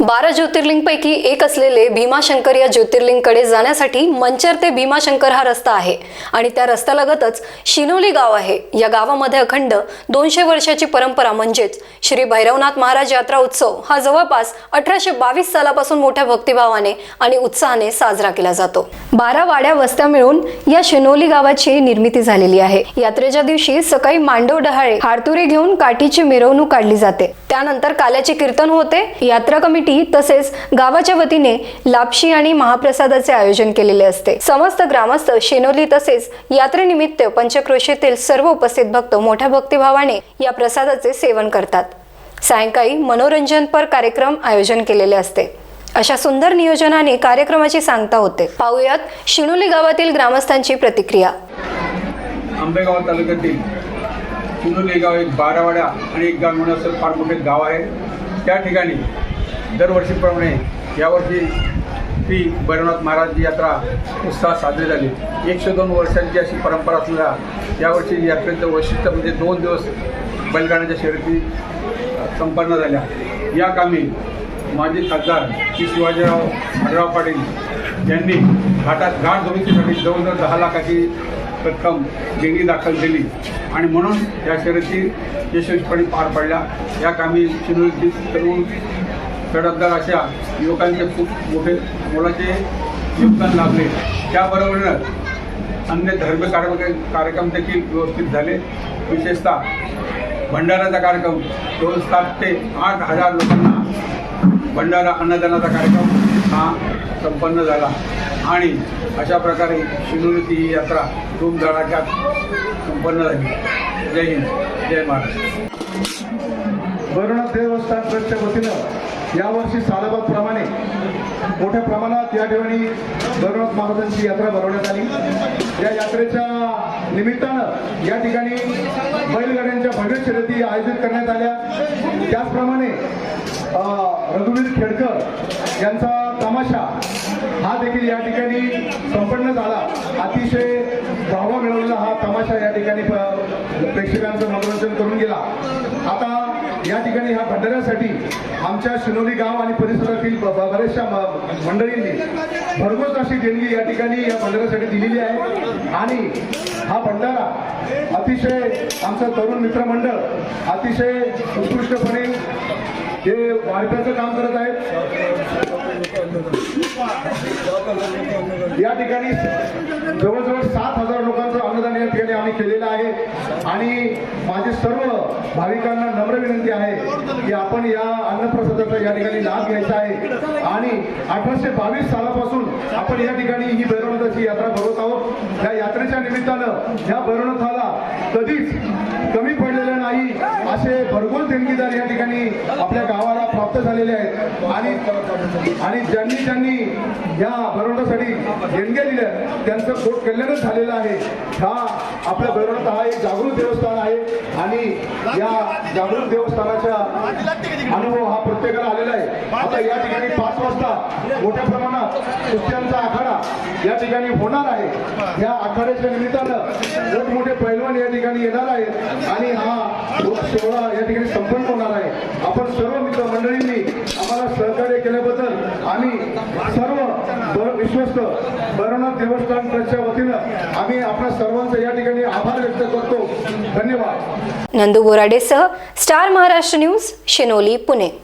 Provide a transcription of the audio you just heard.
बारा ज्योतिर्लिंगपैकी एक असलेले भीमाशंकर या ज्योतिर्लिंगकडे जाण्यासाठी मंचर ते भीमाशंकर हा रस्ता आहे. आणि त्या रस्त्यालगतच शिनोली गाव आहे. या गावामध्ये अखंड दोनशे वर्षाची परंपरा म्हणजेच श्री भैरवनाथ महाराज यात्रा उत्सव हा जवळपास अठराशे बावीस सालापासून मोठ्या भक्तिभावाने आणि उत्साहाने साजरा केला जातो. बारा वाड्या वस्त्या मिळून या शिनोली गावाची निर्मिती झालेली आहे. यात्रेच्या दिवशी सकाळी मांडव डहाळे हारतुरी घेऊन काठीची मिरवणूक काढली जाते. त्यानंतर काल्याचे कीर्तन होते. यात्रा कमिटी तसेच गावाच्या वतीने लापशी आणि महाप्रसादाचे आयोजन केलेले असते. समस्त ग्रामस्थ शेनोली तसेच यात्रेनिमित्त पंचक्रोशीतील सर्व उपस्थित भक्त मोठ्या भक्तिभावाने या प्रसादाचे सेवन करतात. सायंकाळी मनोरंजनपर कार्यक्रम आयोजन केलेले असते. अशा सुंदर नियोजनाने कार्यक्रमाची सांगता होते. पाहुयात शिणोली गावातील ग्रामस्थांची प्रतिक्रिया. आंबेगाव तालुक्यातील चिनोली गाव एक बारावाड्या आणि एक गाव म्हणून असं फार मोठे गाव आहे. त्या ठिकाणी दरवर्षीप्रमाणे यावर्षी श्री भैरवनाथ महाराज यात्रा उत्साह साजरी झाली. एकशे दोन वर्षांची अशी परंपरा सुद्धा यावर्षी यात्रेचं वैशिष्ट्य म्हणजे दोन दिवस बैलगाड्याच्या शर्यती संपन्न झाल्या. या कामी माजी खासदार श्री शिवाजीराव हरराव पाटील यांनी घाटात घाट दुरुस्तीसाठी जवळजवळ दहा लाखाची रक्कम देणी दाखल केली. आणि म्हणून या शर्यती यशस्वीपणे पार पडल्या. या कामी शिरोलीतील तरुण तडफदार अशा युवकांचे खूप मोठे मोलाचे योगदान लाभले. त्याबरोबरच अन्य धार्मिक कार्यक्रम कार्यक्रम देखील व्यवस्थित झाले. विशेषतः भंडाऱ्याचा कार्यक्रम दोन सात ते आठ हजार लोकांना भंडारा अन्नदानाचा कार्यक्रम हा संपन्न झाला. आणि अशा प्रकारे शिनुरीची ही यात्रा धूमधडाक्यात संपन्न झाली. जय हिंद जय महाराष्ट्र. भैरवनाथ देवस्थान ट्रस्टच्या वतीनं यावर्षी सालाबादप्रमाणे मोठ्या प्रमाणात या ठिकाणी भैरवनाथ महाराजांची यात्रा भरवण्यात आली. या यात्रेच्या निमित्तानं या ठिकाणी बैलगाड्यांच्या भव्य शर्यती आयोजित करण्यात आल्या. त्याचप्रमाणे रघुवीर खेडकर यांचा तमाशा हा देखील या ठिकाणी संपन्न झाला. अतिशय गावा मिळवलेला हा तमाशा या ठिकाणी प्रेक्षकांचं मनोरंजन करून गेला. आता या ठिकाणी ह्या भंडाऱ्यासाठी आमच्या शिनोली गाव आणि परिसरातील ब- बऱ्याचशा म- मंडळींनी भरघोस अशी देणगी या ठिकाणी या भंडाऱ्यासाठी दिलेली आहे. आणि हा भंडारा अतिशय आमचं तरुण मित्रमंडळ अतिशय उत्कृष्टपणे हे वाढप्याचं काम करत आहेत. या ठिकाणी जवळजवळ सात हजार लोकांचं अनुदान या ठिकाणी आम्ही केलेलं आहे. आणि माझे सर्व भाविकांना नम्र विनंती आहे की आपण या अन्नप्रसादाचा या ठिकाणी लाभ घ्यायचा आहे. आणि अठराशे बावीस सालापासून आपण या ठिकाणी ही भैरवनाथाची यात्रा भरवत आहोत. या यात्रेच्या निमित्तानं या भैरवनाथाला कधीच कमी पडलेलं नाही. असे भरघोस देणगीदार या ठिकाणी आपल्या प्राप्त झालेले आहेत. आणि आणि ज्यांनी ज्यांनी या भैरवनाथासाठी देणग्या दिल्या त्यांचं पोट कल्याणच झालेलं आहे. हा आपल्या भैरवनाथ हा एक जागृत देवस्थान आहे. आणि या जागृत देवस्थानाचा अनुभव हा प्रत्येकाला आलेला आहे. आता या ठिकाणी पाच वाजता मोठ्या प्रमाणात कुस्त्यांचा आखाडा या ठिकाणी होणार आहे. या आखाड्याच्या निमित्तानं मोठमोठे पैलवान या ठिकाणी येणार आहेत. आणि हा सोहळा या ठिकाणी संपन्न होणार आहे. आपण सर्व मित्र मंडळी आम्ही सर्व विश्वस्त भैरवनाथ देवस्थान ट्रस्टच्या वतीनं आम्ही आपल्या सर्वांचं या ठिकाणी आभार व्यक्त करतो. धन्यवाद. नंदू बोराडेसह स्टार महाराष्ट्र न्यूज शिनोली पुणे.